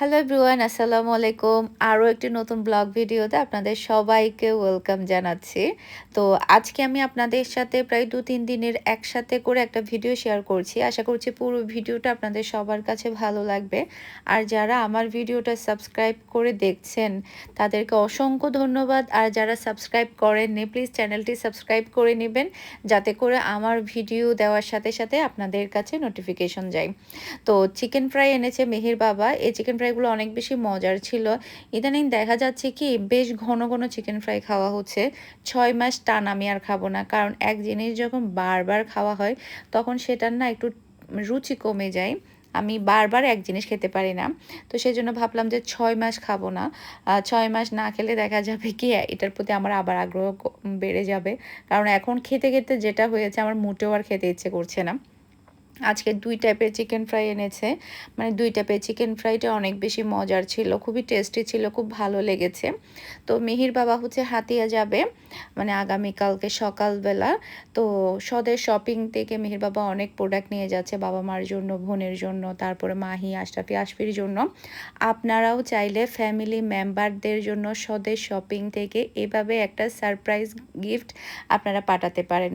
Hello everyone আসসালামু আলাইকুম আরও একটি নতুন ব্লগ ভিডিওতে আপনাদের সবাইকে ওয়েলকাম জানাচ্ছি। তো আজকে আমি আপনাদের সাথে প্রায় দু তিন দিনের একসাথে করে একটা ভিডিও শেয়ার করছি। আশা করছি পুরো ভিডিওটা আপনাদের সবার কাছে ভালো লাগবে। আর যারা আমার ভিডিওটা সাবস্ক্রাইব করে দেখছেন, তাদেরকে অসংখ্য ধন্যবাদ। আর যারা সাবস্ক্রাইব করেননি প্লিজ চ্যানেলটি সাবস্ক্রাইব করে নেবেন, যাতে করে আমার ভিডিও দেওয়ার সাথে সাথে আপনাদের কাছে নোটিফিকেশন যায়। তো চিকেন ফ্রাই এনেছে মেহির বাবা। এই চিকেন ফ্রাই ফ্রাইগুলো অনেক বেশি মজার ছিল। ইদানিং দেখা যাচ্ছে কি, বেশ ঘন ঘন চিকেন ফ্রাই খাওয়া হচ্ছে। ছয় মাস টান আমি আর খাব না, কারণ এক জিনিস যখন বারবার খাওয়া হয়, তখন সেটার না একটু রুচি কমে যায়। আমি বারবার এক জিনিস খেতে পারি না। তো সেই জন্য ভাবলাম যে ছয় মাস খাব না। ছয় মাস না খেলে দেখা যাবে কি, এটার প্রতি আমার আবার আগ্রহ বেড়ে যাবে। কারণ এখন খেতে খেতে যেটা হয়েছে, আমার মোটেও আর খেতে ইচ্ছে করছে না। আজকে দুই টাইপের চিকেন ফ্রাই এনেছে। মানে দুই টাইপের চিকেন ফ্রাইটা অনেক বেশি মজার ছিল, খুবই টেস্টি ছিল, খুব ভালো লেগেছে। তো মিহির বাবা হচ্ছে হাতিয়া যাবে মানে আগামীকালকে সকালবেলা। তো সদের শপিং থেকে মিহির বাবা অনেক প্রোডাক্ট নিয়ে যাচ্ছে বাবা মার জন্য, বোনের জন্য, তারপরে মাহি, আশরাফি, আশফির জন্য। আপনারাও চাইলে ফ্যামিলি মেম্বারদের জন্য সদের শপিং থেকে এভাবে একটা সারপ্রাইজ গিফট আপনারা পাঠাতে পারেন।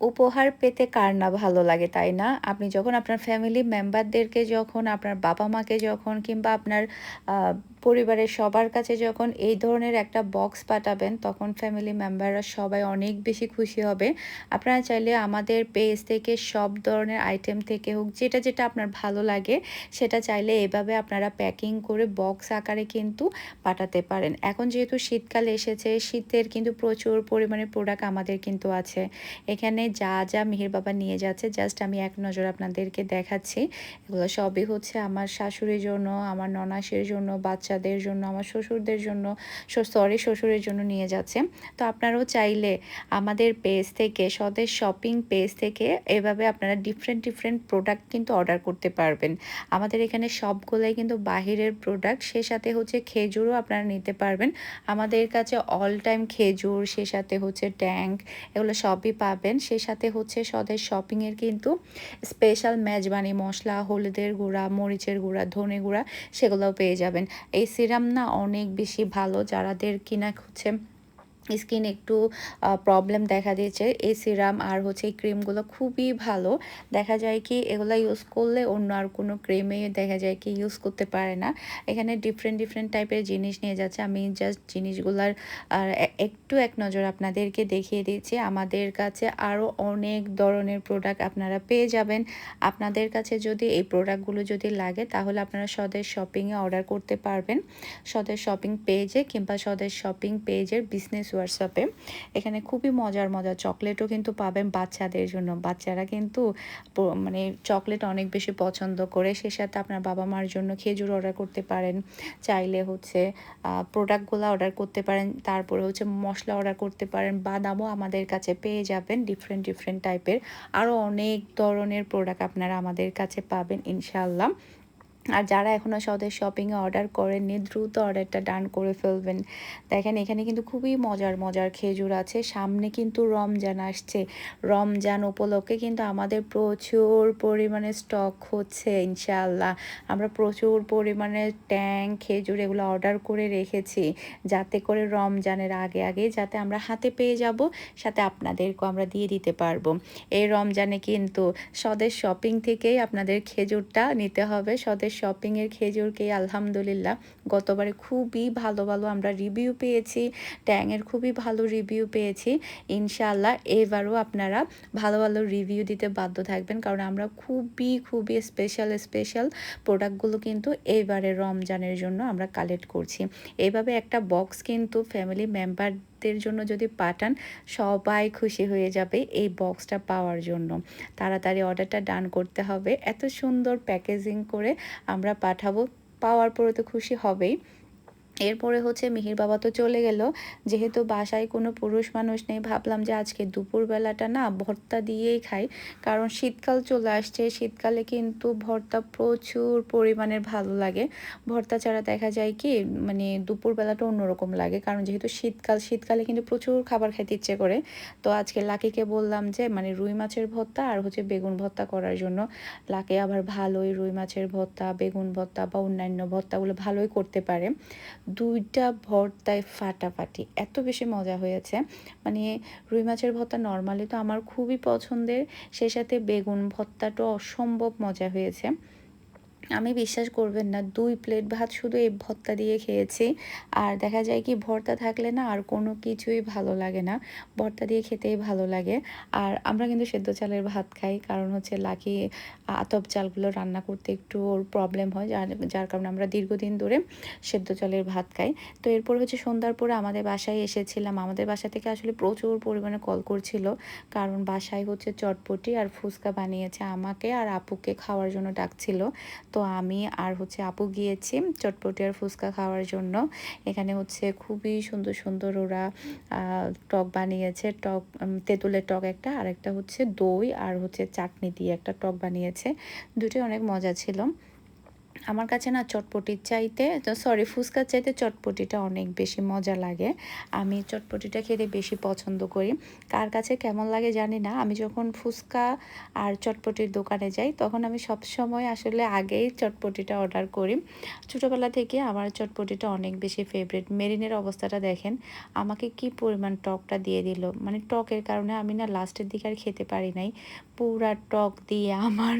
উপহার পেতে কার না ভালো লাগে, তাই না? আপনি যখন আপনার ফ্যামিলি মেম্বারদেরকে যখন, আপনার বাবা মাকে যখন কিংবা আপনার পরিবারের সবার কাছে যখন এই ধরনের একটা বক্স পাঠাবেন, তখন ফ্যামিলি মেম্বাররা সবাই অনেক বেশি খুশি হবে। আপনারা চাইলে আমাদের পেজ থেকে সব ধরনের আইটেম থেকে হোক, যেটা যেটা আপনার ভালো লাগে, সেটা চাইলে এভাবে আপনারা প্যাকিং করে বক্স আকারে কিন্তু পাঠাতে পারেন। এখন যেহেতু শীতকাল এসেছে, শীতের কিন্তু প্রচুর পরিমাণে প্রোডাক্ট আমাদের কিন্তু আছে। এখানে যা যা মেহের বাবা নিয়ে যাচ্ছে জাস্ট আমি এক নজর আপনাদেরকে দেখাচ্ছি। এগুলো সবই হচ্ছে আমার শাশুড়ির জন্য, আমার ননাসের জন্য, বাচ্চাদের জন্য, আমার শ্বশুরদের জন্য সরি শ্বশুরের জন্য নিয়ে যাচ্ছে। তো আপনারাও চাইলে আমাদের পেজ থেকে সদের শপিং পেজ থেকে এভাবে আপনারা ডিফারেন্ট ডিফারেন্ট প্রোডাক্ট কিন্তু অর্ডার করতে পারবেন। আমাদের এখানে সবগুলোই কিন্তু বাহিরের প্রোডাক্ট সে সাথে হচ্ছে খেজুরও আপনারা নিতে পারবেন। আমাদের কাছে অল টাইম খেজুর, সে সাথে হচ্ছে ট্যাঙ্ক, এগুলো সবই পাবেন। সে সাথে হচ্ছে সদের শপিংয়ের কিন্তু স্পেশাল মেজবানি, মশলা, হলুদের গুঁড়া, মরিচের গুঁড়া, ধনে গুঁড়া, সেগুলোও পেয়ে যাবেন। এই সিরাম না অনেক বেশি ভালো যারাদের কিনা হচ্ছে স্কিন একটু প্রবলেম দেখা দিয়েছে। এই সিরাম আর হচ্ছে এই ক্রিমগুলো খুবই ভালো। দেখা যায় কি এগুলো ইউজ করলে অন্য আর কোনো ক্রিমে দেখা যায় কি ইউজ করতে পারে না। এখানে ডিফারেন্ট ডিফারেন্ট টাইপের জিনিস নিয়ে যাচ্ছে। আমি জাস্ট জিনিসগুলার একটু এক নজর আপনাদেরকে দেখিয়ে দিচ্ছি। আমাদের কাছে আরও অনেক ধরনের প্রোডাক্ট আপনারা পেয়ে যাবেন। আপনাদের কাছে যদি এই প্রোডাক্টগুলো যদি লাগে, তাহলে আপনারা সদের শপিংয়ে অর্ডার করতে পারবেন। সদের শপিং পেজে কিংবা সদের শপিং পেজের বিজনেস হোয়াটসঅ্যাপে। এখানে খুবই মজার মজার চকলেটও কিন্তু পাবেন বাচ্চাদের জন্য। বাচ্চারা কিন্তু মানে চকলেট অনেক বেশি পছন্দ করে। সে সাথে আপনার বাবা মার জন্য খেজুর অর্ডার করতে পারেন। চাইলে হচ্ছে প্রোডাক্টগুলো অর্ডার করতে পারেন। তারপরে হচ্ছে মশলা অর্ডার করতে পারেন। বাদামও আমাদের কাছে পেয়ে যাবেন ডিফারেন্ট ডিফারেন্ট টাইপের আরও অনেক ধরনের প্রোডাক্ট আপনারা আমাদের কাছে পাবেন ইনশাল্লাহ আর যারা এখনও সদের শপিংয়ে অর্ডার করেননি, দ্রুত অর্ডারটা ডান করে ফেলবেন। দেখেন, এখানে কিন্তু খুবই মজার মজার খেজুর আছে। সামনে কিন্তু রমজান আসছে। রমজান উপলক্ষে কিন্তু আমাদের প্রচুর পরিমাণে স্টক হচ্ছে, ইনশাআল্লাহ। আমরা প্রচুর পরিমাণে ট্যাং, খেজুর এগুলো অর্ডার করে রেখেছি। যাতে করে রমজানের আগে আগে যাতে আমরা হাতে পেয়ে যাব, সাথে আপনাদেরকেও আমরা দিয়ে দিতে পারব। এই রমজানে কিন্তু সদের শপিং থেকেই আপনাদের খেজুরটা নিতে হবে। সদের শপিংয়ের খেজুরকে আলহামদুলিল্লাহ গতবারে খুবই ভালো ভালো আমরা রিভিউ পেয়েছি ট্যাংয়ের খুবই ভালো রিভিউ পেয়েছি। ইনশাআল্লাহ এবারও আপনারা ভালো ভালো রিভিউ দিতে বাধ্য থাকবেন কারণ আমরা খুবই খুবই স্পেশাল স্পেশাল প্রোডাক্টগুলো কিন্তু এবারে রমজানের জন্য আমরা কালেক্ট করছি। এইভাবে একটা বক্স কিন্তু ফ্যামিলি মেম্বার জন্য যদি পাঠান, সবাই খুশি হয়ে যাবে এই বক্সটা পাওয়ার জন্য। তাড়াতাড়ি অর্ডারটা ডান করতে হবে। এত সুন্দর প্যাকেজিং করে আমরা পাঠাবো, পাওয়ার পরে তো খুশি হবেই। এরপরে হচ্ছে মিহির বাবা তো চলে গেল। যেহেতু বাসায় কোনো পুরুষ মানুষ নেই, ভাবলাম যে আজকে দুপুরবেলাটা না ভর্তা দিয়েই খাই। কারণ শীতকাল চলে আসছে, শীতকালে কিন্তু ভর্তা প্রচুর পরিমাণের ভালো লাগে। ভর্তা ছাড়া দেখা যায় কি মানে দুপুরবেলাটা অন্যরকম লাগে। কারণ যেহেতু শীতকাল, শীতকালে কিন্তু প্রচুর খাবার খেতে ইচ্ছে করে। তো আজকে লাকিকে বললাম যে মানে রুই মাছের ভর্তা আর হচ্ছে বেগুন ভর্তা করার জন্য। লাকে আবার ভালোই রুই মাছের ভর্তা, বেগুন ভর্তা বা অন্যান্য ভর্তাগুলো ভালোই করতে পারে। দুইটা ভর্তায় ফাটাফাটি। এত বেশি মজা হয়েছে। মানে রুই মাছের ভর্তা নর্মালি তো আমার খুবই পছন্দের। সেই সাথে বেগুন ভর্তাটা অসম্ভব মজা হয়েছে। আমি বিশ্বাস করবেন না, দুই প্লেট ভাত শুধু এই ভর্তা দিয়ে খেয়েছি। আর দেখা যায় কি, ভর্তা থাকলে না আর কোনো কিছুই ভালো লাগে না। ভর্তা দিয়ে খেতেই ভালো লাগে। আর আমরা কিন্তু সেদ্ধ চালের ভাত খাই, কারণ হচ্ছে লাকি আতপ চালগুলো রান্না করতে একটু ওর প্রবলেম হয়, যার যার কারণে আমরা দীর্ঘদিন ধরে সেদ্ধ চালের ভাত খাই। তো এরপর হচ্ছে সন্ধ্যার পরে আমাদের বাসায় এসেছিলাম। আমাদের বাসা থেকে আসলে প্রচুর পরিমাণে কল করছিল, কারণ বাসায় হচ্ছে চটপটি আর ফুচকা বানিয়েছে আমাকে আর আপুকে খাওয়ার জন্য ডাকছিল। তো আমি আর হচ্ছে আপু গিয়েছি চটপটি আর ফুচকা খাওয়ার জন্য। এখানে হচ্ছে খুবই সুন্দর সুন্দর ওরা টক বানিয়েছে। টক তেঁতুলের টক একটা আর একটা হচ্ছে দই আর হচ্ছে চাটনি দিয়ে একটা টক বানিয়েছে। দুটোই অনেক মজা ছিল। আমার কাছে না চটপটির চাইতে সরি ফুচকার চাইতে চটপটিটা অনেক বেশি মজা লাগে। আমি চটপটিটা খেতে বেশি পছন্দ করি। কার কাছে কেমন লাগে জানি না। আমি যখন ফুচকা আর চটপটির দোকানে যাই, তখন আমি সব সময় আসলে আগেই চটপটিটা অর্ডার করি। ছোটোবেলা থেকে আমার চটপটিটা অনেক বেশি ফেভারিট মেরিনের অবস্থাটা দেখেন, আমাকে কি পরিমাণ টকটা দিয়ে দিল। মানে টকের কারণে আমি না লাস্টের দিকে আর খেতে পারি নাই। পুরা টক দিয়ে আমার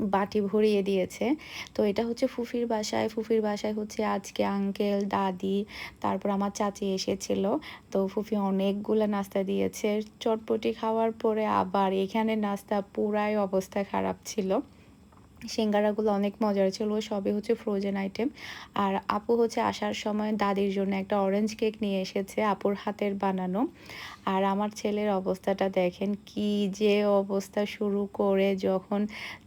বাটি ভরিয়ে দিয়েছে। তো এটা হচ্ছে ফুফির বাসায়। ফুফির বাসায় হচ্ছে আজকে আঙ্কেল দাদি, তারপর আমার চাচি এসেছিল। তো ফুফি অনেকগুলো নাস্তা দিয়েছে। চটপটি খাওয়ার পরে আবার এখানে নাস্তা পুরাই অবস্থা খারাপ ছিল। সিঙ্গারাগুলো অনেক মজার ছিল, সবই হচ্ছে ফ্রোজেন আইটেম আর আপু হচ্ছে আসার সময় দাদির জন্য একটা অরেঞ্জ কেক নিয়ে এসেছে আপুর হাতের বানানো। আর আমার ছেলের অবস্থাটা দেখেন, কি যে অবস্থা শুরু করে যখন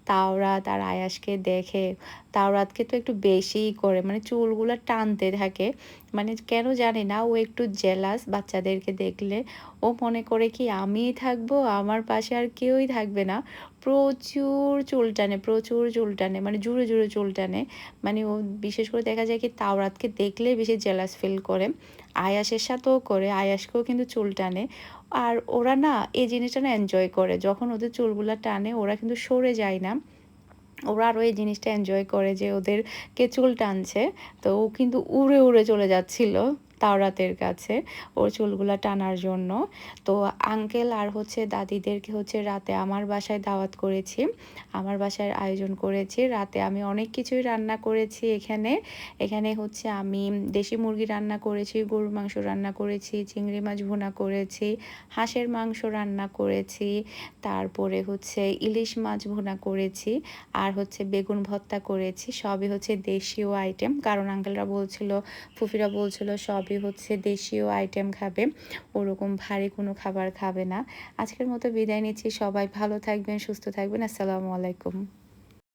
তাওরাত আর আয়াসকে দেখে। তাওরাতকে তো একটু বেশিই করে মানে চুলগুলো টানতে থাকে। মানে কেন জানি না, ও একটু জেলাস বাচ্চাদেরকে দেখলে। ও মনে করে কি, আমিই থাকব, আমার পাশে আর কেউই থাকবে না। প্রচুর চুল টানে, প্রচুর চুল টানে মানে জুড়ে জুড়ে চুল টানে। মানে ও বিশেষ করে দেখা যায় কি তাওরাতকে দেখলে বেশি জেলাস ফিল করে। আয়াসের সাথেও করে, আয়াসকেও কিন্তু চুল টানে। আর ওরা না এই জিনিসটা না এনজয় করে। যখন ওদের চুলগুলো টানে, ওরা কিন্তু সরে যায় না। ওরা আরও এই জিনিসটা এনজয় করে যে ওদেরকে চুল টানছে। তো ও কিন্তু উড়ে উড়ে চলে যাচ্ছিল। তাওরাতের কাছে ওর চুলগুলো টানার জন্য। তো আঙ্কেল আর হচ্ছে দাদিদেরকে হচ্ছে রাতে আমার বাসায় দাওয়াত করেছি। আমার বাসায় আয়োজন করেছি। রাতে আমি অনেক কিছুই রান্না করেছি এখানে। এখানে হচ্ছে আমি দেশি মুরগি রান্না করেছি, গরুর মাংস রান্না করেছি, চিংড়ি মাছ ভুনা করেছি, হাঁসের মাংস রান্না করেছি, তারপরে হচ্ছে ইলিশ মাছ ভুনা করেছি, আর হচ্ছে বেগুন ভর্তা করেছি। সবই হচ্ছে দেশীয় আইটেম কারণ আঙ্কেলরা বলছিল, ফুফিরা বলছিল, সব সবই হচ্ছে দেশীয় আইটেম খাবে, ওরকম ভারী কোনো খাবার খাবে না। আজকের মতো বিদায় নিচ্ছি, সবাই ভালো থাকবেন, সুস্থ থাকবেন, আসসালামু আলাইকুম।